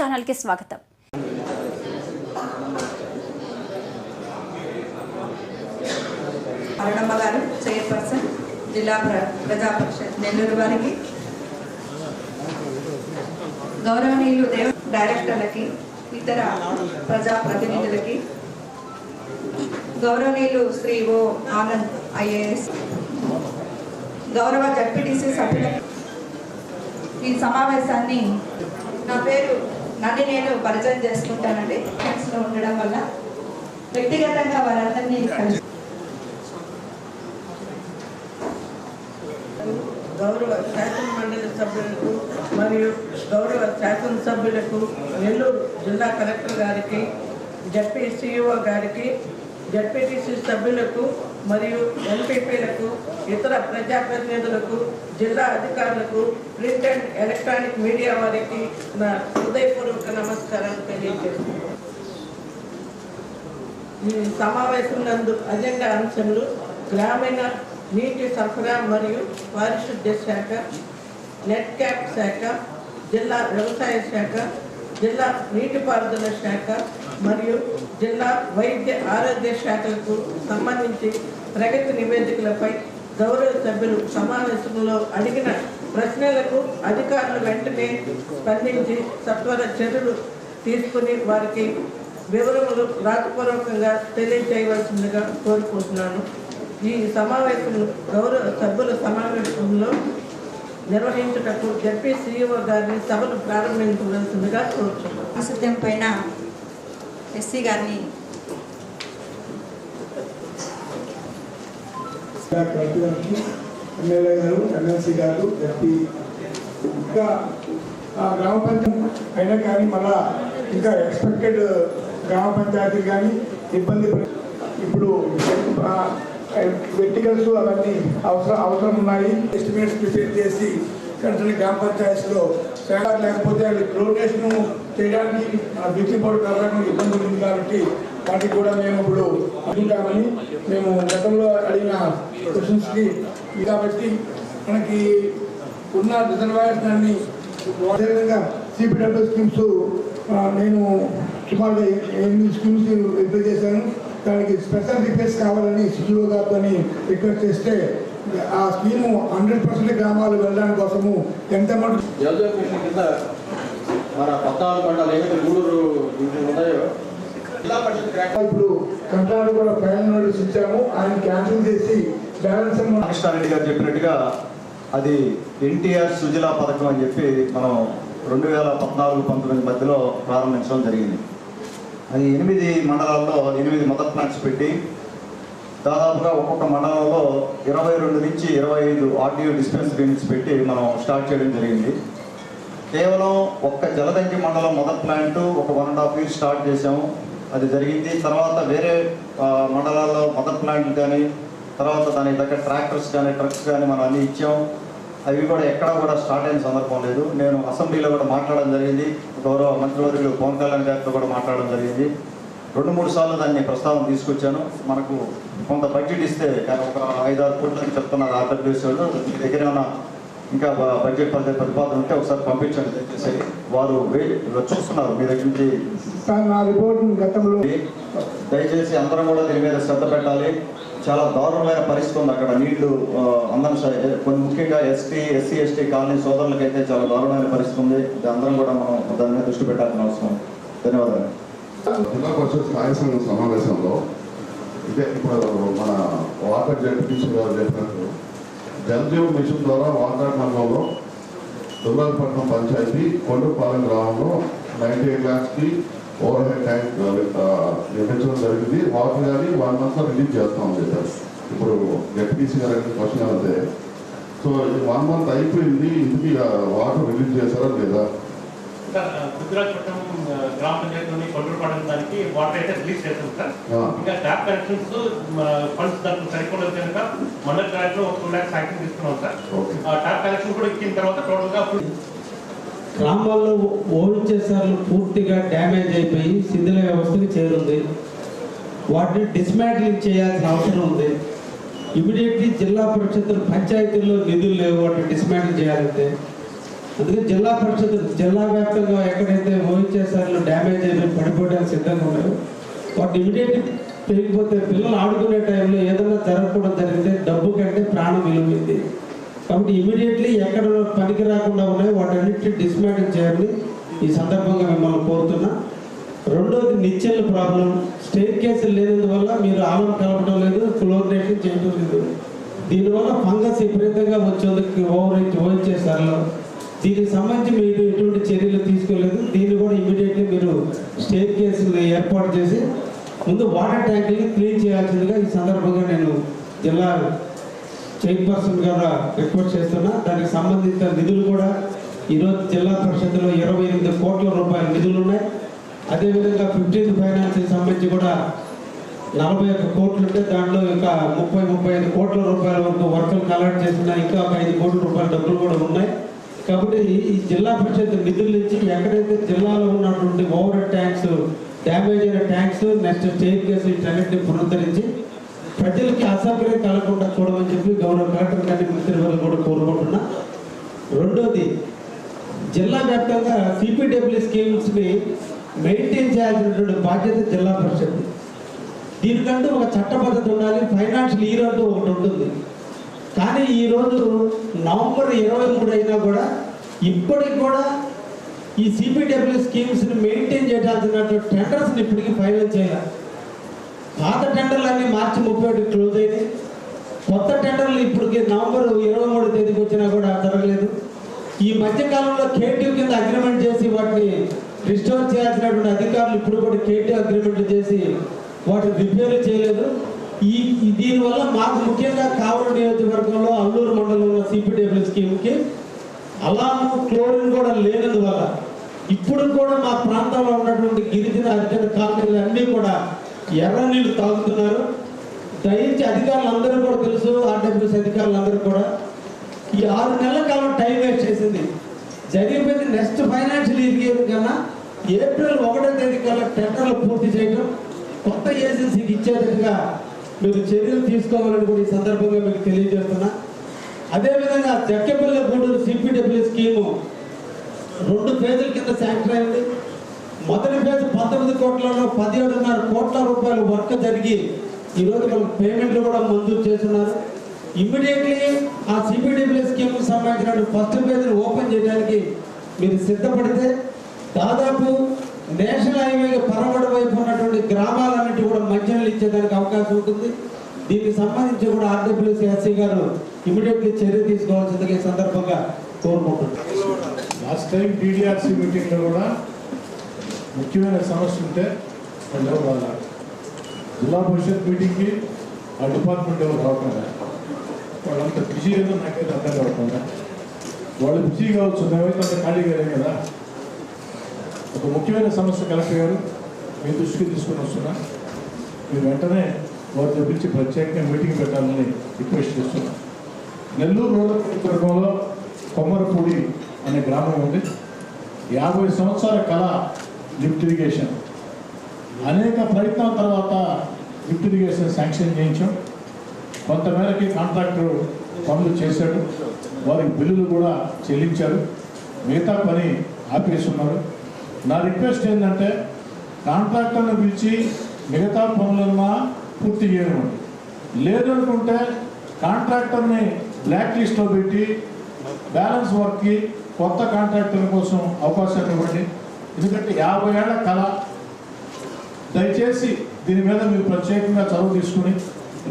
ఛానల్కి స్వాగతం. అరుణమ్మ గారు చైర్పర్సన్ జిల్లా ప్ర- ప్రజా పరిషత్ నెల్లూరు వారికి. గౌరవనీయులు దేవ డైరెక్టర్లకి ఇతర ప్రజా ప్రతినిధులకి గౌరవనీయులు శ్రీ ఓ ఆనంద్ ఐఏఎస్. గౌరవ జడ్పీటీసీ సభ్యులకి ఈ సమావేశాన్ని నా పేరు నన్ను నేను పరిచయం చేసుకుంటానండి ఫ్రెండ్స్లో ఉండడం వల్ల. వ్యక్తిగతంగా వారందరినీ గౌరవ శాసనమండలి సభ్యులకు మరియు గౌరవ శాసనసభ్యులకు నెల్లూరు జిల్లా కలెక్టర్ గారికి జడ్పీసీఓ సిఇఓ గారికి జడ్పీటీసీ సభ్యులకు మరియు ఎంపీపీలకు ఇతర ప్రజాప్రతినిధులకు జిల్లా అధికారులకు ప్రింట్ అండ్ ఎలక్ట్రానిక్ మీడియా వారికి నా హృదయపూర్వక నమస్కారాలు తెలియజేస్తున్నాను. ఈ సమావేశం నందు అజెండా అంశంలో గ్రామీణ నీటి సరఫరా మరియు పారిశుద్ధ్య శాఖ నెట్ క్యాప్ శాఖ జిల్లా వ్యవసాయ శాఖ జిల్లా నీటిపారుదల శాఖ మరియు జిల్లా వైద్య ఆరోగ్య శాఖలకు సంబంధించి ప్రగతి నివేదికలపై గౌరవ సభ్యులు సమావేశంలో అడిగిన ప్రశ్నలకు అధికారులు వెంటనే స్పందించి సత్వర చర్యలు తీసుకుని వారికి వివరములు రాతపూర్వకంగా తెలియజేయవలసిందిగా కోరుకుంటున్నాను. ఈ సమావేశం గౌరవ సభ్యుల సమావేశంలో నిర్వహించుటకు జడ్పీ సీఈఓ గారిని సభను ప్రారంభించవలసిందిగా కోరుతున్నాను పారిశుద్ధ్యం పైన ఎస్సీ గారిని ఎమ్మెల్యే గారు ఎమ్మెల్సీ గారు ఎంపీ ఇంకా ఆ గ్రామ పంచాయతీ అయినా కానీ మళ్ళా ఇంకా ఎక్స్పెక్టెడ్ గ్రామ పంచాయతీ కానీ ఇబ్బంది పడ- ఇప్పుడు వెర్టికల్స్ అవన్నీ అవసరం అవసరం ఉన్నాయి. ఎస్టిమేట్స్ ప్రిపేర్ చేసి కంట్రీ గ్రామ పంచాయతీలో తేడా లేకపోతే అది డొనేషన్ చేయడానికి బ్లీచింగ్ బోర్డు కావడానికి ఇబ్బంది ఉంది కాబట్టి వాటికి కూడా మేము ఇప్పుడు అడుగుతామని మేము గతంలో అడిగిన క్వశ్చన్స్కి కాబట్టి మనకి ఉన్న రిజర్వాయర్స్ అన్ని అదేవిధంగా సిపిడబ్ల్యూ స్కీమ్స్ నేను సుమారుగా ఎనిమిది స్కీమ్స్ ఎంపిక చేశాను. దానికి స్పెషల్ రిపేర్స్ కావాలని సిఇఓ గారితో రిక్వెస్ట్ చేస్తే ఆ స్కీము హండ్రెడ్ పర్సెంట్ గ్రామాలు వెళ్ళడానికి కోసము ఎంత మిషన్ కింద మన పద్నాలుగు మండలం ఏవైతే గూడూరు ఉన్నాయో ఇప్పుడు కంట్రాక్ట్ కూడా ఫైనల్ నోటీస్ ఇచ్చాము. ఆయన క్యాన్సిల్ చేసి బ్యాలెన్స్ అమౌంట్ కృష్ణారెడ్డి గారు చెప్పినట్టుగా అది ఎన్టీఆర్ సుజలా పథకం అని చెప్పి మనం రెండు వేల పద్నాలుగు పంతొమ్మిది మధ్యలో ప్రారంభించడం జరిగింది. అది ఎనిమిది మండలాల్లో ఎనిమిది మదర్ ప్లాంట్స్ పెట్టి దాదాపుగా ఒక్కొక్క మండలంలో ఇరవై రెండు నుంచి ఇరవై ఐదు ఆర్డీఓ డిస్పెన్సరీ యూనిట్స్ పెట్టి మనం స్టార్ట్ చేయడం జరిగింది. కేవలం ఒక్క జలదంకి మండలం మొదటి ప్లాంట్ ఒక one and half year start చేసాము అది జరిగింది. తర్వాత వేరే మండలాల్లో మొదటి ప్లాంట్ కానీ తర్వాత దానికి దగ్గర ట్రాక్టర్స్ కానీ ట్రక్స్ కానీ మనం అన్ని ఇచ్చాం అవి కూడా ఎక్కడా కూడా స్టార్ట్ అయిన సందర్భం లేదు. నేను అసెంబ్లీలో కూడా మాట్లాడడం జరిగింది. గౌరవ మంత్రివర్యులు పవన్ కళ్యాణ్ గారితో కూడా మాట్లాడడం జరిగింది. రెండు మూడు సార్లు దాన్ని ప్రస్తావన తీసుకొచ్చాను. మనకు కొంత బడ్జెట్ ఇస్తే ఒక ఐదారు కోట్లని చెప్తున్నారు ఆంధ్రప్రదేశ్ వాళ్ళు. మీ దగ్గర ఏమైనా ఇంకా బడ్జెట్ పద్ధతి ప్రతిపాదన ఉంటే ఒకసారి పంపించండి. దయచేసి వారు చూస్తున్నారు మీ దగ్గర నుంచి. గతంలో దయచేసి అందరం కూడా దీని మీద శ్రద్ధ పెట్టాలి. చాలా దారుణమైన పరిస్థితి ఉంది అక్కడ. నీళ్ళు అందరం కొన్ని ముఖ్యంగా ఎస్టీ ఎస్సీ ఎస్టీ కాలనీ సోదరులకైతే చాలా దారుణమైన పరిస్థితి ఉంది. అందరం కూడా మనం దాని మీద దృష్టి పెట్టాల్సిన అవసరం ధన్యవాదాలు. జిల్లా పరిషత్ స్థాయి సమావేశంలో ఇదే ఇప్పుడు మన వాటర్ జడ్పీసీ గారు చెప్పినట్టు జలజీవన్ మిషన్ ద్వారా వాటర్ మండలంలో దుర్గాపట్నం పంచాయతీ కొండపాలెం గ్రామంలో నైన్టీ ఎయిట్ ల్యాక్స్కి ఓవర్ హెడ్ ట్యాంక్ నిర్మించడం జరిగింది. వాటర్ కానీ వన్ మంత్ రిలీజ్ చేస్తామని చెప్పారు. ఇప్పుడు జడ్పీసీ గారు క్వశ్చన్ అయితే సో వన్ మంత్ అయిపోయింది ఇంటికి వాటర్ రిలీజ్ చేశారా లేదా? సార్ గుజరాత్పట్నం గ్రామ పంచాయతీలోని కంట్రోల్ పడడం దానికి వాటర్ అయితే రిలీజ్ చేస్తాం సార్. ఇంకా ట్యాప్ కనెక్షన్స్ ఫండ్స్ సరిపోలేదు కనుక ట్రాక్లో ఒక టూ ల్యాక్స్ తీసుకున్నాం సార్. ట్యాప్ కనెక్షన్ కూడా ఇచ్చిన తర్వాత టోటల్గా గ్రామాల్లో ఓడిచేసార్లు పూర్తిగా డ్యామేజ్ అయిపోయి శిథిల వ్యవస్థకి చేరుంది. వాటిని డిస్మాంటిలింగ్ చేయాల్సిన అవసరం ఉంది. ఇమీడియట్లీ జిల్లా పరిషత్ పంచాయతీల్లో నిధులు లేవు వాటిని డిస్మాంటిల్ చేయాలంటే. అందుకే జిల్లా పరిషత్ జిల్లా వ్యాప్తంగా ఎక్కడైతే ఓహెచ్ఎస్ఆర్లు డ్యామేజ్ అయిపోయి పడిపోవడానికి సిద్ధంగా ఉన్నాయో వాటి ఇమీడియట్లీ పెరిగిపోతే పిల్లలు ఆడుకునే టైంలో ఏదైనా జరగకుండా జరిగితే డబ్బు కంటే ప్రాణం విలువైంది కాబట్టి ఇమీడియట్లీ ఎక్కడ పనికి రాకుండా ఉన్నాయో వాటన్నిటిని డిస్మాటిల్ చేయాలని ఈ సందర్భంగా మిమ్మల్ని కోరుతున్నా. రెండోది నిచ్చెల ప్రాబ్లం. స్టేట్ కేసులు లేనందువల్ల మీరు ఆలం కలపడం లేదు ఫ్లోరినేషన్ చేయడం లేదు. దీనివల్ల ఫంగస్ విపరీతంగా వచ్చేందుకు ఓవర్ ఓవర్ చేశారు. దీనికి సంబంధించి మీరు ఎటువంటి చర్యలు తీసుకోలేదు. దీన్ని కూడా ఇమీడియట్లీ మీరు స్టేట్ కేసులు ఏర్పాటు చేసి ముందు వాటర్ ట్యాంకుల్ని క్లీన్ చేయాల్సిందిగా ఈ సందర్భంగా నేను జిల్లా చైర్పర్సన్ గారు రిక్వెస్ట్ చేస్తున్నా దానికి సంబంధించిన నిధులు కూడా ఈరోజు జిల్లా పరిషత్లో ఇరవై ఎనిమిది కోట్ల రూపాయల నిధులు ఉన్నాయి. అదేవిధంగా ఫిఫ్టీన్త్ ఫైనాన్స్కి సంబంధించి కూడా నలభై ఒక్క కోట్లు ఉంటే దాంట్లో ఇంకా ముప్పై ముప్పై ఐదు కోట్ల రూపాయల వరకు వర్కులు కలెక్ట్ చేసిన ఇంకా ఒక ఐదు కోట్ల రూపాయల డబ్బులు కూడా ఉన్నాయి. కాబట్టి ఈ- ఈ జిల్లా పరిషత్ నిధుల నుంచి ఎక్కడైతే జిల్లాలో ఉన్నటువంటి ఓవర్ ట్యాంక్స్ డ్యామేజ్ అయిన ట్యాంక్స్ నెక్స్ట్ స్టేట్ కేసు వీటన్నిటిని పునరుద్ధరించి ప్రజలకి అసౌకర్యం కలగకుండా చూడమని చెప్పి గౌరవ కలెక్టర్ గారిని మంత్రి కూడా కోరుకుంటున్నా. రెండోది జిల్లా వ్యాప్తంగా సిపిడబ్ల్యూ స్కీమ్స్ని మెయింటైన్ చేయాల్సినటువంటి బాధ్యత జిల్లా పరిషత్. దీనికంటూ ఒక చట్టబద్ధత ఉండాలి ఫైనాన్షియల్ ఇయర్ అంటూ ఒకటి ఉంటుంది. కానీ ఈరోజు నవంబర్ ఇరవై మూడు అయినా కూడా ఇప్పటికి కూడా ఈ సిపిడబ్ల్యూ స్కీమ్స్ని మెయింటైన్ చేయాల్సినటువంటి టెండర్స్ని ఇప్పటికీ ఫైనల్ చేయాలి. పాత టెండర్లు మార్చి ముప్పై ఒకటి క్లోజ్ అయినాయి. కొత్త టెండర్లు ఇప్పటికే నవంబర్ ఇరవై మూడు తేదీకి వచ్చినా కూడా జరగలేదు. ఈ మధ్యకాలంలో కేటీ కింద అగ్రిమెంట్ చేసి వాటిని రిస్టోర్ చేయాల్సినటువంటి అధికారులు ఇప్పుడు కూడా కేటీ అగ్రిమెంట్లు చేసి వాటిని రిపేర్ చేయలేదు. ఈ ఈ- దీనివల్ల మాకు ముఖ్యంగా కావలి నియోజకవర్గంలో అల్లూరు మండలంలో సిపిడబ్ల్యూ స్కీమ్కి అలాము క్లోరిన్ కూడా లేనందువల్ల ఇప్పుడు కూడా మా ప్రాంతంలో ఉన్నటువంటి గిరిజన హరిజన కాలనీలు అన్నీ కూడా ఎర్ర నీళ్ళు తాగుతున్నారు. దయించి అధికారులు అందరూ కూడా తెలుసు ఆర్డబ్ల్యూసీ అధికారులు అందరూ కూడా. ఈ ఆరు నెలల కాలం టైం వేస్ట్ చేసింది. జరిగిపోయింది నెక్స్ట్ ఫైనాన్షియల్ ఇయర్ కన్నా ఏప్రిల్ ఒకటో తేదీ కల్లా టెండర్లు పూర్తి చేయడం కొత్త ఏజెన్సీకి ఇచ్చేటట్టుగా మీరు చర్యలు తీసుకోవాలని కూడా ఈ సందర్భంగా మీకు తెలియజేస్తున్నా. అదేవిధంగా జక్కెపల్లి గూడూరు సిపిడబ్ల్యూ స్కీము రెండు ఫేజుల కింద శాంక్షన్ అయింది. మొదటి ఫేజ్ పంతొమ్మిది కోట్లలో పదిహేడున్నర కోట్ల రూపాయలు వర్క్ జరిగి ఈరోజు మనం పేమెంట్లు కూడా మంజూరు చేస్తున్నారు. ఇమ్మీడియట్లీ ఆ సిపిడబ్ల్యూ స్కీమ్ సంబంధించిన ఫస్ట్ ఫేజ్ని ఓపెన్ చేయడానికి మీరు సిద్ధపడితే దాదాపు నేషనల్ హైవే పరమడ వైపు ఉన్నటువంటి గ్రామాలన్నిటి కూడా మంచినీళ్ళు ఇచ్చేదానికి అవకాశం ఉంటుంది. దీనికి సంబంధించి కూడా ఆర్డబ్ల్యూసీ ఎస్సీ గారు ఇమీడియట్లీ చర్య తీసుకోవాల్సిందిగా ఈ సందర్భంగా కోరుకుంటున్నాను. లాస్ట్ టైం టీడీఆర్సీ మీటింగ్లో కూడా ముఖ్యమైన సమస్య ఉంటే వాళ్ళు ఎవరు జిల్లా పరిషత్ మీటింగ్కి ఆ డిపార్ట్మెంట్ ఎవరు రాకుండా? వాళ్ళంత బిజీ ఏదో నాకైతే అర్థం కాకుండా వాళ్ళు బిజీ కావచ్చు మేమైతే అంత ఖాళీగా లేం కదా? ఒక ముఖ్యమైన సమస్య కలెక్టర్ గారు మీ దృష్టికి తీసుకుని వస్తున్నా. మీరు వెంటనే వారితో పిలిచి ప్రత్యేకంగా మీటింగ్ పెట్టాలని రిక్వెస్ట్ చేస్తున్నా. నెల్లూరు రూరల్ నియోజకవర్గంలో కొమ్మరపూడి అనే గ్రామం ఉంది. యాభై సంవత్సరాల కళ లిఫ్ట్ ఇరిగేషన్. అనేక ప్రయత్నాల తర్వాత లిఫ్ట్ ఇరిగేషన్ శాంక్షన్ చేయించాం. కొంతమేరకి కాంట్రాక్టర్ పనులు చేశాడు. వారికి బిల్లులు కూడా చెల్లించారు. మిగతా పని ఆపేస్తున్నారు నా రిక్వెస్ట్ ఏంటంటే కాంట్రాక్టర్ని పిలిచి మిగతా పనులన్నా పూర్తి చేయనివ్వండి. లేదనుకుంటే కాంట్రాక్టర్ని బ్లాక్ లిస్ట్లో పెట్టి బ్యాలెన్స్ వర్క్కి కొత్త కాంట్రాక్టర్ కోసం అవకాశాన్ని ఇవ్వండి. ఎందుకంటే యాభై ఏళ్ళ కళ. దయచేసి దీని మీద మీరు ప్రత్యేకంగా చదువు తీసుకుని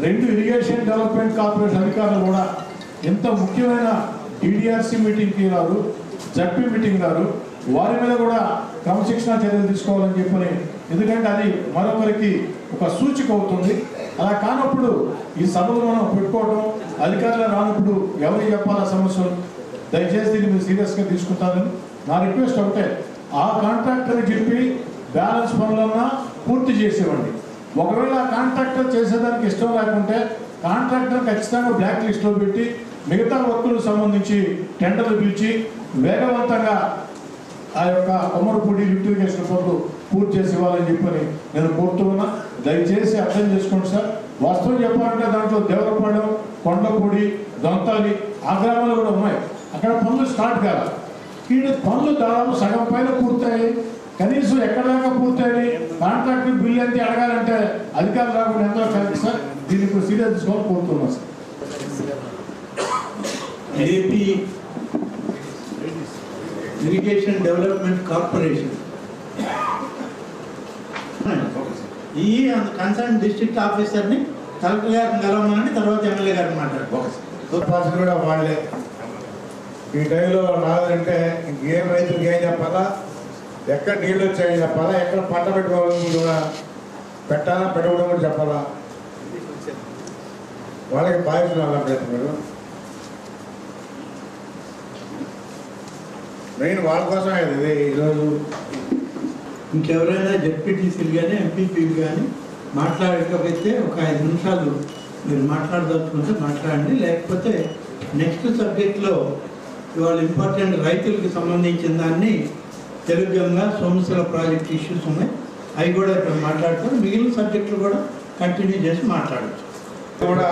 రెండు ఇరిగేషన్ డెవలప్మెంట్ కార్పొరేషన్ అధికారులు కూడా ఎంత ముఖ్యమైన డిడిఆర్సి మీటింగ్కి రారు జడ్పీ మీటింగ్ రారు వారి మీద కూడా క్రమశిక్షణ చర్యలు తీసుకోవాలని చెప్పని ఎందుకంటే అది మరొకరికి ఒక సూచిక అవుతుంది. అలా కానప్పుడు ఈ సభలు మనం పెట్టుకోవడం అధికారులు రానప్పుడు ఎవరికి చెప్పాలా సమస్యలు? దయచేసి దీన్ని మీరు సీరియస్గా తీసుకుంటారని నా రిక్వెస్ట్ ఒకటే. ఆ కాంట్రాక్టర్కి చెప్పి బ్యాలెన్స్ పనులన్నా పూర్తి చేసేవాడిని. ఒకవేళ ఆ కాంట్రాక్టర్ చేసేదానికి ఇష్టం లేకుంటే కాంట్రాక్టర్ ఖచ్చితంగా బ్లాక్ లిస్ట్లో పెట్టి మిగతా వర్కులకు సంబంధించి టెండర్లు పిలిచి వేగవంతంగా ఆ యొక్క కొమ్మరపూడి లిఫ్టిఫికేషన్ పనులు పూర్తి చేసి ఇవ్వాలని చెప్పని నేను కోరుతున్నా దయచేసి అర్థం చేసుకోండి సార్. వాస్తవం చెప్పాలంటే దాంట్లో దేవరపాలెం కొండపూడి దొంతాలి ఆ గ్రామాలు కూడా ఉన్నాయి. అక్కడ పనులు స్టార్ట్ కాదు వీడి పనులు దాదాపు సగం పైన పూర్తయి కనీసం ఎక్కడ దాకా పూర్తయి కాంట్రాక్టర్ బిల్ ఎంత అడగాలంటే అధికారులు రాకుండా ఎంతో కలిసి సార్. దీనికి సీరియస్ తీసుకోవాలి కోరుతున్నాం sir. AP irrigation development corporation. ఈ కన్సర్న్ డిస్ట్రిక్ట్ ఆఫీసర్ని కలెక్టర్ గారిని కలవమని తర్వాత ఎమ్మెల్యే గారిని మాట్లాడు పాస్ కూడా వాళ్ళే. ఈ టైంలో రాదంటే ఇంకేం రైతులకు ఏం చెప్పాలా? ఎక్కడ నీళ్ళు వచ్చాయని చెప్పాలా? ఎక్కడ పంట పెట్టుకోవాలని కూడా పెట్టాలా? పెట్టకూడదు కూడా చెప్పాలా? వాళ్ళకి బాధ్యత అన్నప్పుడు మీరు. మెయిన్ వాళ్ళ కోసమే ఇది ఈరోజు. ఇంకెవరైనా జెడ్పీటీసీలు కానీ ఎంపీపీలు కానీ మాట్లాడకపోతే ఒక ఐదు నిమిషాలు మీరు మాట్లాడదలుచుకుంటే మాట్లాడండి. లేకపోతే నెక్స్ట్ సబ్జెక్ట్లో ఇవాళ ఇంపార్టెంట్ రైతులకు సంబంధించిన దాన్ని తెలుగుగా సోమశిల ప్రాజెక్ట్ ఇష్యూస్ ఉన్నాయి. అవి కూడా ఇప్పుడు మాట్లాడతారు మిగిలిన సబ్జెక్టులు కూడా కంటిన్యూ చేసి మాట్లాడచ్చు. కూడా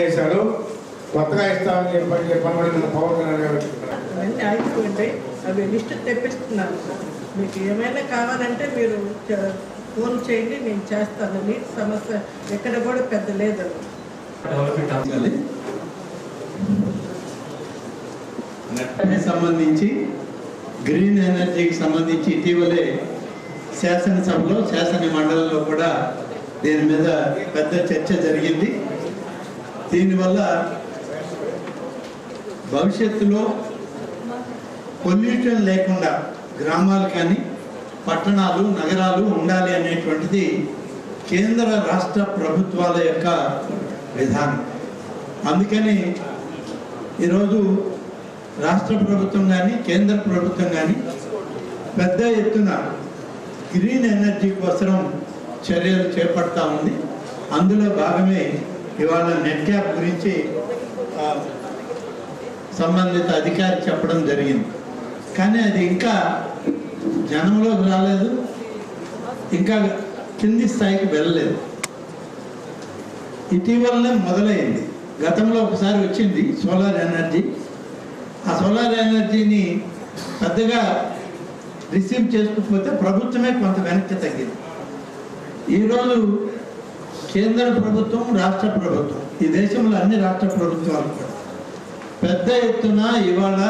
చేశారు కొత్తగా ఇస్తామని చెప్పని చెప్పని కూడా పవన్ కళ్యాణ్ గారు చెప్తున్నారు. అవన్నీ ఆగిపోయింటాయి అవి లిస్ట్ తెప్పిస్తున్నాను మీకు ఏమైనా కావాలంటే మీరు ఫోన్ చేయండి నేను చేస్తాను. నీటి సమస్య ఎక్కడ కూడా పెద్ద లేదు. నెట్కి సంబంధించి గ్రీన్ ఎనర్జీకి సంబంధించి ఇటీవలే శాసనసభలో శాసన మండలంలో కూడా దీని మీద పెద్ద చర్చ జరిగింది. దీనివల్ల భవిష్యత్తులో పొల్యూషన్ లేకుండా గ్రామాలు కానీ పట్టణాలు నగరాలు ఉండాలి అనేటువంటిది కేంద్ర రాష్ట్ర ప్రభుత్వాల యొక్క విధానం. అందుకని ఈరోజు రాష్ట్ర ప్రభుత్వం కానీ కేంద్ర ప్రభుత్వం కానీ పెద్ద ఎత్తున గ్రీన్ ఎనర్జీ కోసం చర్యలు చేపడతా ఉంది. అందులో భాగమే ఇవాళ నెట్ క్యాప్ గురించి సంబంధిత అధికారి చెప్పడం జరిగింది. కానీ అది ఇంకా జనంలోకి రాలేదు. ఇంకా కింది స్థాయికి వెళ్ళలేదు. ఇటీవలనే మొదలైంది. గతంలో ఒకసారి వచ్చింది సోలార్ ఎనర్జీ ఆ సోలార్ ఎనర్జీని పెద్దగా రిసీవ్ చేసుకోకపోతే ప్రభుత్వమే కొంత వెనక్కి తగ్గింది. ఈరోజు కేంద్ర ప్రభుత్వం రాష్ట్ర ప్రభుత్వం ఈ దేశంలో అన్ని రాష్ట్ర ప్రభుత్వాలు కూడా పెద్ద ఎత్తున ఇవాళ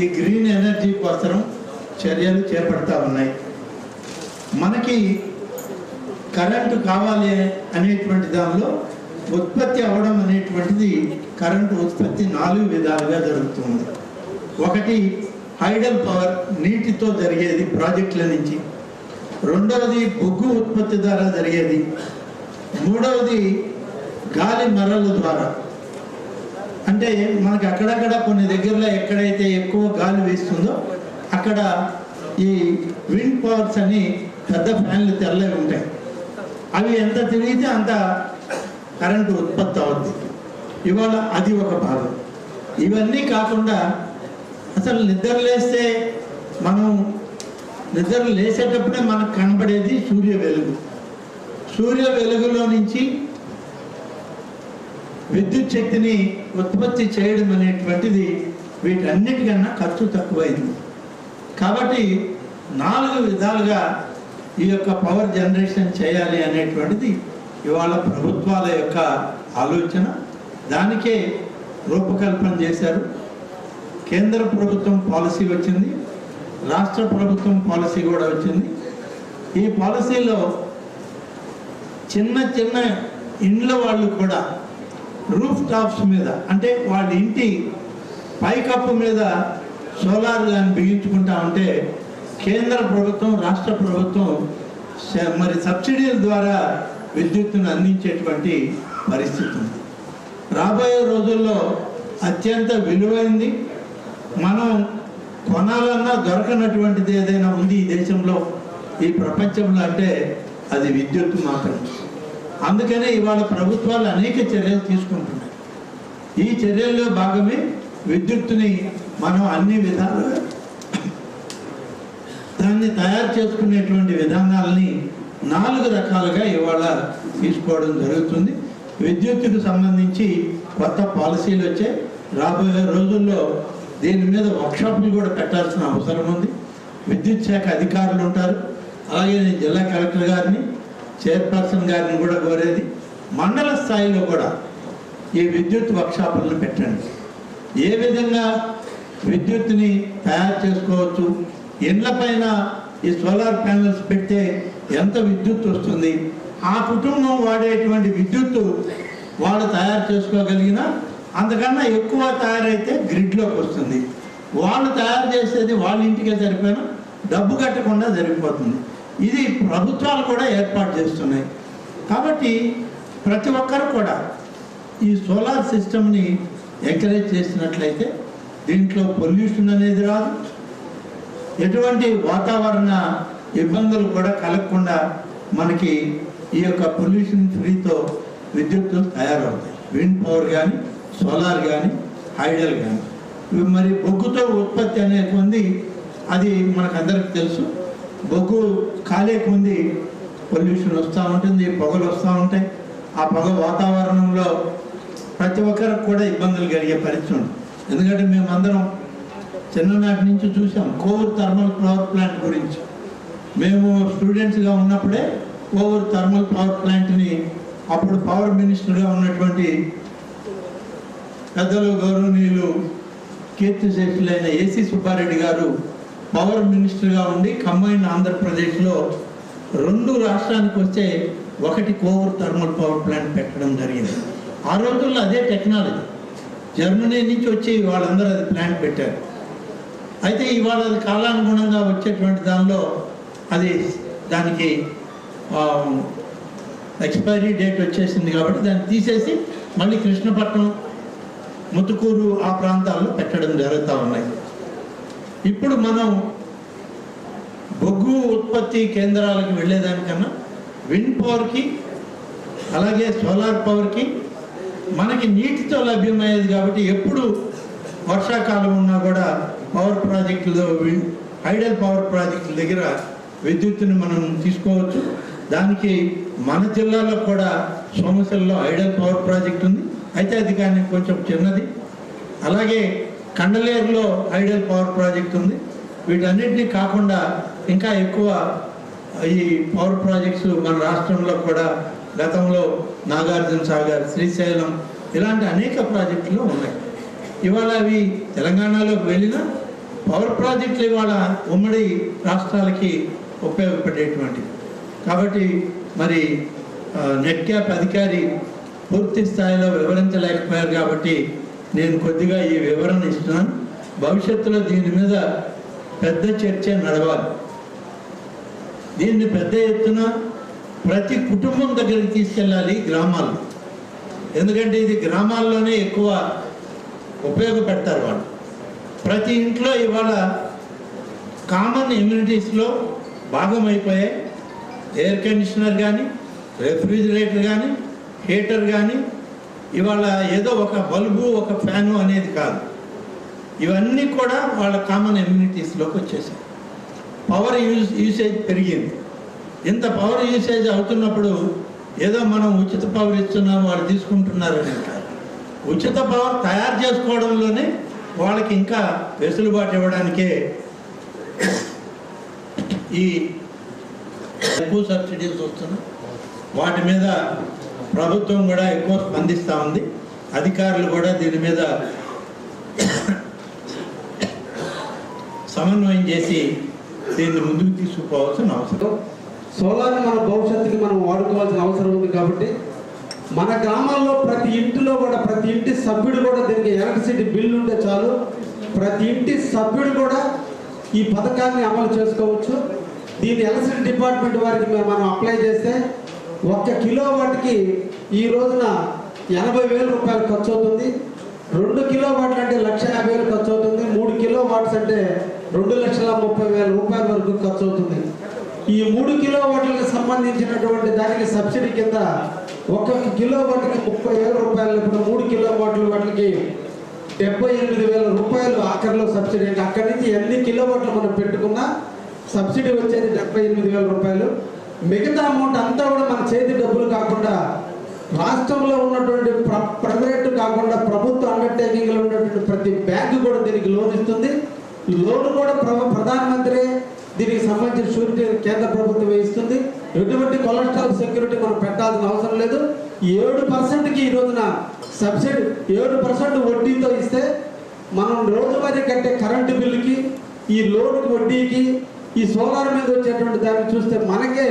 ఈ గ్రీన్ ఎనర్జీ కోసం చర్యలు చేపడతా ఉన్నాయి. మనకి కరెంటు కావాలి అనేటువంటి దానిలో ఉత్పత్తి అవ్వడం అనేటువంటిది కరెంటు ఉత్పత్తి నాలుగు విధాలుగా జరుగుతుంది. ఒకటి హైడల్ పవర్ నీటితో జరిగేది ప్రాజెక్టుల నుంచి. రెండవది బొగ్గు ఉత్పత్తి ద్వారా జరిగేది. మూడవది గాలి మరల ద్వారా. అంటే మనకి అక్కడక్కడ కొన్ని దగ్గరలో ఎక్కడైతే ఎక్కువ గాలి వేస్తుందో అక్కడ ఈ విండ్ పవర్స్ అని పెద్ద ఫ్యాన్లు తెల్లవి ఉంటాయి. అవి ఎంత తిరిగితే అంత కరెంటు ఉత్పత్తి అవుద్ది. ఇవాళ అది ఒక భాగం. ఇవన్నీ కాకుండా అసలు నిద్ర లేస్తే మనం నిద్ర లేచేటప్పుడే మనకు కనబడేది సూర్య వెలుగు. సూర్య వెలుగులో నుంచి విద్యుత్ శక్తిని ఉత్పత్తి చేయడం అనేటువంటిది వీటన్నిటికన్నా ఖర్చు తక్కువైంది. కాబట్టి నాలుగు విధాలుగా ఈ యొక్క పవర్ జనరేషన్ చేయాలి అనేటువంటిది ఇవాళ ప్రభుత్వాల యొక్క ఆలోచన దానికే రూపకల్పన చేశారు. కేంద్ర ప్రభుత్వం పాలసీ వచ్చింది రాష్ట్ర ప్రభుత్వం పాలసీ కూడా వచ్చింది. ఈ పాలసీలో చిన్న చిన్న ఇండ్ల వాళ్ళు కూడా రూఫ్ టాప్స్ మీద అంటే వాళ్ళ ఇంటి పైకప్పు మీద సోలార్ కానీ బిగించుకుంటా ఉంటే కేంద్ర ప్రభుత్వం రాష్ట్ర ప్రభుత్వం మరి సబ్సిడీల ద్వారా విద్యుత్తును అందించేటువంటి పరిస్థితి ఉంది. రాబోయే రోజుల్లో అత్యంత విలువైంది. మనం కొనాలన్నా దొరకనటువంటిది ఏదైనా ఉంది ఈ దేశంలో ఈ ప్రపంచంలో అంటే అది విద్యుత్ మాత్రం అందుకనే ఇవాళ ప్రభుత్వాలు అనేక చర్యలు తీసుకుంటున్నాయి. ఈ చర్యల్లో భాగమే విద్యుత్తుని మనం అన్ని విధాలుగా దాన్ని తయారు చేసుకునేటువంటి విధానాలని నాలుగు రకాలుగా ఇవాళ తీసుకోవడం జరుగుతుంది. విద్యుత్తుకు సంబంధించి కొత్త పాలసీలు వచ్చాయి. రాబోయే రోజుల్లో దీని మీద వర్క్షాప్లు కూడా పెట్టాల్సిన అవసరం ఉంది. విద్యుత్ శాఖ అధికారులు ఉంటారు. అలాగే నేను జిల్లా కలెక్టర్ గారిని చైర్పర్సన్ గారిని కూడా కోరేది మండల స్థాయిలో కూడా ఈ విద్యుత్ వర్క్షాపులను పెట్టండి. ఏ విధంగా విద్యుత్ని తయారు చేసుకోవచ్చు ఇండ్లపైన ఈ సోలార్ ప్యానల్స్ పెడితే ఎంత విద్యుత్ వస్తుంది? ఆ కుటుంబం వాడేటువంటి విద్యుత్తు వాళ్ళు తయారు చేసుకోగలిగిన అంతకన్నా ఎక్కువ తయారైతే గ్రిడ్లోకి వస్తుంది. వాళ్ళు తయారు చేసేది వాళ్ళ ఇంటికే సరిపోయినా డబ్బు కట్టకుండా జరిగిపోతుంది. ఇది ప్రభుత్వాలు కూడా ఏర్పాటు చేస్తున్నాయి. కాబట్టి ప్రతి ఒక్కరు కూడా ఈ సోలార్ సిస్టమ్ని ఎంకరేజ్ చేసినట్లయితే దీంట్లో పొల్యూషన్ అనేది రాదు. ఎటువంటి వాతావరణ ఇబ్బందులు కూడా కలగకుండా మనకి ఈ యొక్క పొల్యూషన్ ఫ్రీతో విద్యుత్తులు తయారవుతాయి. విండ్ పవర్ కానీ సోలార్ కానీ హైడల్ కానీ ఇవి మరి బొగ్గుతో ఉత్పత్తి అనే కొంది అది మనకందరికి తెలుసు. బొగ్గు కాలే కొంది పొల్యూషన్ వస్తూ ఉంటుంది పొగలు వస్తూ ఉంటాయి. ఆ పొగ వాతావరణంలో ప్రతి ఒక్కరికి కూడా ఇబ్బందులు కలిగే పరిస్థితి ఉంది ఎందుకంటే మేమందరం చిన్ననాటి నుంచి చూసాం కోవూరు థర్మల్ పవర్ ప్లాంట్ గురించి. మేము స్టూడెంట్స్గా ఉన్నప్పుడే ఓవర్ థర్మల్ పవర్ ప్లాంట్ని అప్పుడు పవర్ మినిస్టర్గా ఉన్నటువంటి పెద్దలు గౌరవనీయులు కీర్తిశేషులైన ఏసీ సుబ్బారెడ్డి గారు పవర్ మినిస్టర్గా ఉండి కంబైన్ ఆంధ్రప్రదేశ్లో రెండు రాష్ట్రానికి వచ్చే ఒకటి కోవర్ థర్మల్ పవర్ ప్లాంట్ పెట్టడం జరిగింది. ఆ రోజుల్లో అదే టెక్నాలజీ జర్మనీ నుంచి వచ్చి వాళ్ళందరూ అది ప్లాంట్ పెట్టారు. అయితే ఇవాళ అది కాలానుగుణంగా వచ్చేటువంటి దానిలో అది దానికి ఎక్స్పైరీ డేట్ వచ్చేసింది కాబట్టి దాన్ని తీసేసి మళ్ళీ కృష్ణపట్నం ముతుకూరు ఆ ప్రాంతాల్లో పెట్టడం జరుగుతూ ఉన్నాయి ఇప్పుడు మనం బొగ్గు ఉత్పత్తి కేంద్రాలకు వెళ్ళేదానికన్నా విండ్ పవర్కి అలాగే సోలార్ పవర్కి మనకి నీటితో లభ్యమయ్యేది కాబట్టి ఎప్పుడు వర్షాకాలం ఉన్నా కూడా పవర్ ప్రాజెక్టులో హైడల్ పవర్ ప్రాజెక్టుల దగ్గర విద్యుత్తుని మనం తీసుకోవచ్చు. దానికి మన జిల్లాలో కూడా సోమసెల్లో ఐడల్ పవర్ ప్రాజెక్ట్ ఉంది. అయితే అది కానీ కొంచెం చిన్నది. అలాగే కండలేరులో ఐడల్ పవర్ ప్రాజెక్ట్ ఉంది. వీటన్నిటినీ కాకుండా ఇంకా ఎక్కువ ఈ పవర్ ప్రాజెక్ట్స్ మన రాష్ట్రంలో కూడా గతంలో నాగార్జున సాగర్ శ్రీశైలం ఇలాంటి అనేక ప్రాజెక్టులు ఉన్నాయి. ఇవాళ అవి తెలంగాణలోకి వెళ్ళినా పవర్ ప్రాజెక్టులు ఇవాళ ఉమ్మడి రాష్ట్రాలకి ఉపయోగపడేటువంటివి కాబట్టి మరి నెట్ క్యాప్ అధికారి పూర్తి స్థాయిలో వివరించలేకపోయారు కాబట్టి నేను కొద్దిగా ఈ వివరణ ఇస్తున్నాను. భవిష్యత్తులో దీని మీద పెద్ద చర్చ నడవాలి. దీన్ని పెద్ద ఎత్తున ప్రతి కుటుంబం దగ్గరికి తీసుకెళ్ళాలి గ్రామాల్లో ఎందుకంటే ఇది గ్రామాల్లోనే ఎక్కువ ఉపయోగపెడతారు వాళ్ళు. ప్రతి ఇంట్లో ఇవాళ కామన్ ఇమ్యూనిటీస్లో భాగమైపోయాయి ఎయిర్ కండిషనర్ కానీ రెఫ్రిజిరేటర్ కానీ హీటర్ కానీ ఇవాళ ఏదో ఒక బల్బు ఒక ఫ్యాను అనేది కాదు. ఇవన్నీ కూడా వాళ్ళ కామన్ ఇమ్యూనిటీస్లోకి వచ్చేసాయి. పవర్ యూజ్ యూసేజ్ పెరిగింది. ఇంత పవర్ యూసేజ్ అవుతున్నప్పుడు ఏదో మనం ఉచిత పవర్ ఇస్తున్నాం వాళ్ళు తీసుకుంటున్నారని అంటారు ఉచిత పవర్ తయారు చేసుకోవడంలోనే వాళ్ళకి ఇంకా వెసులుబాటు ఇవ్వడానికే ఈ ఎక్కువ సబ్సిడీలు వస్తున్నాయి వాటి మీద ప్రభుత్వం కూడా ఎక్కువ స్పందిస్తూ ఉంది. అధికారులు కూడా దీని మీద సమన్వయం చేసి దీన్ని ముందుకు తీసుకుపోవాల్సిన అవసరం. సోలార్ని మన భవిష్యత్తుకి మనం వాడుకోవాల్సిన అవసరం ఉంది కాబట్టి మన గ్రామాల్లో ప్రతి ఇంటిలో కూడా ప్రతి ఇంటి సభ్యుడు కూడా దీనికి ఎలక్ట్రిసిటీ బిల్లు ఉంటే చాలు. ప్రతి ఇంటి సభ్యుడు కూడా ఈ పథకాన్ని అమలు చేసుకోవచ్చు. దీన్ని ఎలక్ట్రిసిటీ డిపార్ట్మెంట్ వారికి మనం అప్లై చేస్తే ఒక్క కిలో వాటికి ఈ రోజున ఎనభై వేల రూపాయలు ఖర్చు అవుతుంది. రెండు కిలో వాట్లు అంటే లక్ష యాభై వేలు ఖర్చు అవుతుంది. మూడు కిలో వాట్స్ అంటే రెండు లక్షల ముప్పై వేల రూపాయల వరకు ఖర్చు అవుతుంది. ఈ మూడు కిలో వాట్లకు సంబంధించినటువంటి దానికి సబ్సిడీ కింద ఒక్కొక్క కిలో వాటికి ముప్పై వేల రూపాయలు ఇప్పుడు మూడు కిలో వాట్ల వాటికి డెబ్బై ఎనిమిది వేల రూపాయలు ఆఖరిలో సబ్సిడీ అంటే అక్కడి నుంచి ఎన్ని కిలోమీటర్లు మనం పెట్టుకున్నా సబ్సిడీ వచ్చేది డెబ్బై ఎనిమిది వేల రూపాయలు. మిగతా అమౌంట్ అంతా కూడా మన చేతి డబ్బులు కాకుండా రాష్ట్రంలో ఉన్నటువంటి ప్ర ప్రైవేట్ కాకుండా ప్రభుత్వ అండర్టేకింగ్లో ఉన్నటువంటి ప్రతి బ్యాంకు కూడా దీనికి లోన్ ఇస్తుంది. లోన్ కూడా ప్ర- ప్రధానమంత్రి దీనికి సంబంధించిన షూరిటీ కేంద్ర ప్రభుత్వం ఇస్తుంది ఎటువంటి కొలెస్ట్రాల్ సెక్యూరిటీ మనం పెట్టాల్సిన అవసరం లేదు. ఏడు పర్సెంట్కి ఈ రోజున సబ్సిడీ ఏడు పర్సెంట్ వడ్డీతో ఇస్తే మనం రోజువారీ కట్టే కరెంటు బిల్లుకి ఈ లోన్ వడ్డీకి ఈ సోలార్ మీద వచ్చేటువంటి దాన్ని చూస్తే మనకే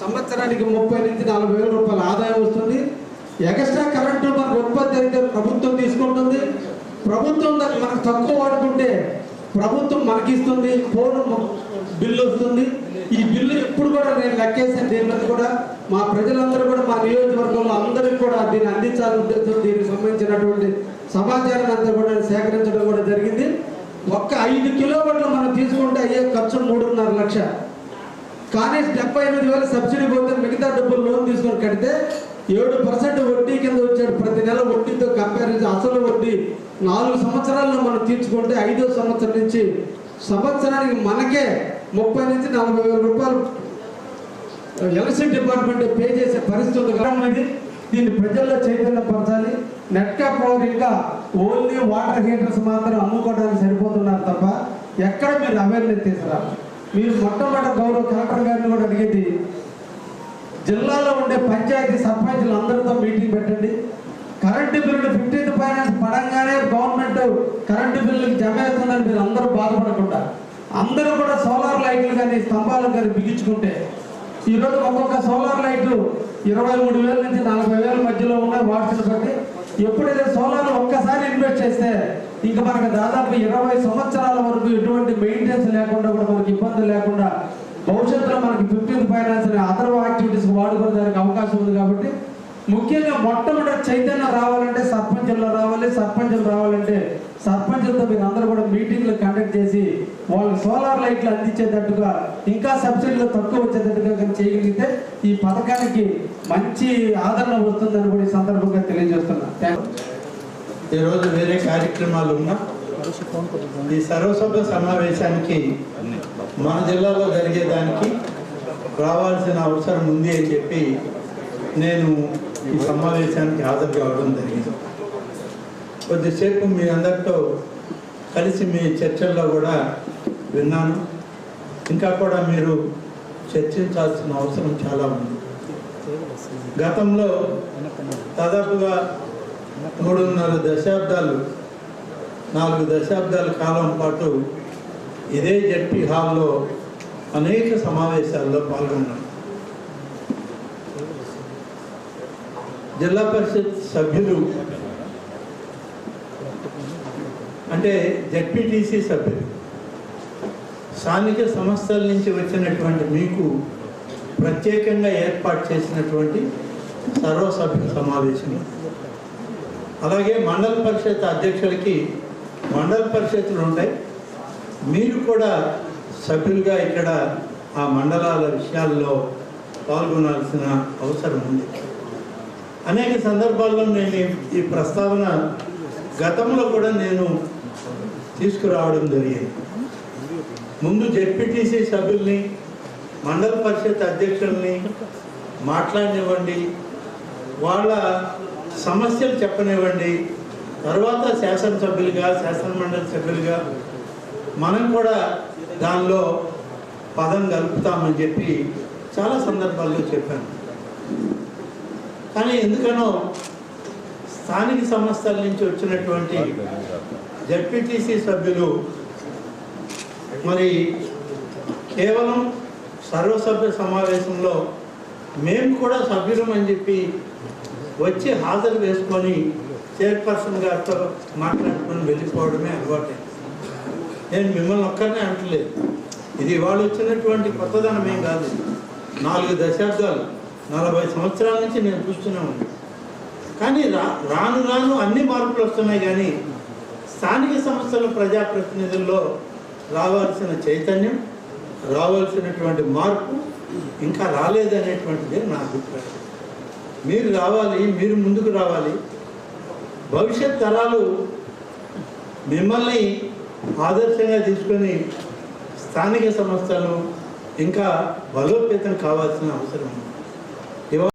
సంవత్సరానికి ముప్పై నుంచి నలభై వేల రూపాయల ఆదాయం వస్తుంది. ఎక్స్ట్రా కరెంటు మన ఉత్పత్తి అయితే ప్రభుత్వం తీసుకుంటుంది. ప్రభుత్వం మనకు తక్కువ వాడుకుంటే ప్రభుత్వం మనకిస్తుంది ఫోన్ బిల్లు వస్తుంది. ఈ బిల్లు ఎప్పుడు కూడా నేను లెక్కేసాను దీని మీద కూడా మా ప్రజలందరూ కూడా మా నియోజకవర్గంలో అందరికీ కూడా దీన్ని అందించాలని ఉద్దేశం దీనికి సంబంధించినటువంటి సమాచారం అంతా కూడా సేకరించడం కూడా జరిగింది. ఒక్క ఐదు కిలోమీటర్లు మనం తీసుకుంటే అయ్యే ఖర్చు మూడున్నర లక్ష. కానీ డెబ్బై ఎనిమిది వేల సబ్సిడీ పోతే మిగతా డబ్బులు లోన్ తీసుకొని కడితే ఏడు పర్సెంట్ వడ్డీ కింద వచ్చాడు ప్రతి నెల వడ్డీతో కంపేర్ చేసి అసలు వడ్డీ నాలుగు సంవత్సరాల్లో మనం తీర్చుకుంటే ఐదో సంవత్సరం నుంచి సంవత్సరానికి మనకే ముప్పై నుంచి నలభై వేల రూపాయలు. ఎలక్షన్ డిపార్ట్మెంట్ పే చేసే పరిస్థితి ఉంది కాబట్టి దీన్ని ప్రజల్లో చైతన్యపరచాలి. నెట్కా పవర్ ఇంకా ఓన్లీ వాటర్ హీటర్స్ మాత్రం అమ్ముకోవడానికి సరిపోతున్నారు తప్ప ఎక్కడ మీరు అవేర్నెస్ తీసుకురా మీరు మొట్టమొదటి గౌరవ కలెక్టర్ గారిని కూడా అడిగేది జిల్లాలో ఉండే పంచాయతీ సర్పంచులు అందరితో మీటింగ్ పెట్టండి కరెంటు బిల్లు ఫిఫ్టీన్త్ ఫైనాన్స్ పడంగానే గవర్నమెంట్ కరెంటు బిల్లు జమ వేస్తుందని మీరు అందరూ బాధపడకుండా. అందరూ కూడా సోలార్ లైట్లు కానీ స్తంభాలు కానీ బిగించుకుంటే ఈరోజు ఒక్కొక్క సోలార్ లైట్లు ఇరవై మూడు వేల నుంచి నలభై వేల మధ్యలో ఉన్న వాటిని బట్టి ఎప్పుడైతే సోలార్ ఒక్కసారి ఇన్వెస్ట్ చేస్తే ఇంకా మనకు దాదాపు ఇరవై సంవత్సరాల వరకు ఎటువంటి మెయింటెనెన్స్ లేకుండా కూడా మనకి ఇబ్బంది లేకుండా భవిష్యత్తులో మనకి ఫిఫ్టీన్త్ ఫైనాన్స్ అదర్ యాక్టివిటీస్ వాడుకోవడానికి అవకాశం ఉంది కాబట్టి ముఖ్యంగా మొట్టమొదటి చైతన్యం రావాలంటే సర్పంచులు రావాలి సర్పంచులు రావాలంటే సర్పంచులతో మీరు అందరూ కూడా మీటింగ్లు కండక్ట్ చేసి వాళ్ళకి సోలార్ లైట్లు అందించేటట్టుగా ఇంకా సబ్సిడీలు తక్కువ వచ్చేటట్టుగా కానీ చేయగలిగితే ఈ పథకానికి మంచి ఆదరణ వస్తుందని కూడా ఈ సందర్భంగా తెలియజేస్తున్నా. ఈరోజు వేరే కార్యక్రమాలు ఉన్నా ఈ సర్వసభ సమావేశానికి మన జిల్లాలో జరిగేదానికి రావాల్సిన అవసరం ఉంది అని చెప్పి నేను ఈ సమావేశానికి హాజరు కావడం జరిగింది. కొద్దిసేపు మీ అందరితో కలిసి మీ చర్చల్లో కూడా విన్నాను. ఇంకా కూడా మీరు చర్చించాల్సిన అవసరం చాలా ఉంది. గతంలో దాదాపుగా మూడున్నర దశాబ్దాలు నాలుగు దశాబ్దాల కాలం పాటు ఇదే జడ్పీ హాల్లో అనేక సమావేశాల్లో పాల్గొన్నాను. జిల్లా పరిషత్ సభ్యులు అంటే జడ్పీటీసీ సభ్యులు. స్థానిక సంస్థల నుంచి వచ్చినటువంటి మీకు ప్రత్యేకంగా ఏర్పాటు చేసినటువంటి సర్వసభ్య సమావేశం. అలాగే మండల పరిషత్ అధ్యక్షులకి మండల పరిషత్తులు ఉంటాయి. మీరు కూడా సభ్యులుగా ఇక్కడ ఆ మండలాల విషయాల్లో పాల్గొనాల్సిన అవసరం ఉంది. అనేక సందర్భాల్లో నేను ఈ- ఈ ప్రస్తావన గతంలో కూడా నేను తీసుకురావడం జరిగింది. ముందు జెడ్పీటీసీ సభ్యుల్ని మండల పరిషత్ అధ్యక్షుల్ని మాట్లాడినివ్వండి. వాళ్ళ సమస్యలు చెప్పనివ్వండి. తర్వాత శాసనసభ్యులుగా శాసనమండలి సభ్యులుగా మనం కూడా దానిలో పదం కలుపుతామని చెప్పి చాలా సందర్భాల్లో చెప్పాను. కానీ ఎందుకనో స్థానిక సంస్థల నుంచి వచ్చినటువంటి జడ్పీటీసీ సభ్యులు. మరి కేవలం సర్వసభ్య సమావేశంలో మేము కూడా సభ్యులం అని చెప్పి వచ్చి హాజరు వేసుకొని చైర్పర్సన్ గారితో మాట్లాడుకొని వెళ్ళిపోవడమే అలవాటు. నేను మిమ్మల్ని ఒక్కరినే అంటలేదు. ఇది ఇవాళ వచ్చినటువంటి కొత్తదనం ఏం కాదు. నాలుగు దశాబ్దాలు నలభై సంవత్సరాల నుంచి నేను చూస్తూనే ఉన్నాను. కానీ రా రాను రాను అన్ని మార్పులు వస్తున్నాయి కానీ స్థానిక సంస్థల ప్రజాప్రతినిధుల్లో రావాల్సిన చైతన్యం రావాల్సినటువంటి మార్పు ఇంకా రాలేదనేటువంటిది నా అభిప్రాయం. మీరు రావాలి మీరు ముందుకు రావాలి. భవిష్యత్ తరాలు మిమ్మల్ని ఆదర్శంగా తీసుకొని స్థానిక సంస్థలు ఇంకా బలోపేతం కావాల్సిన అవసరం ఉంది.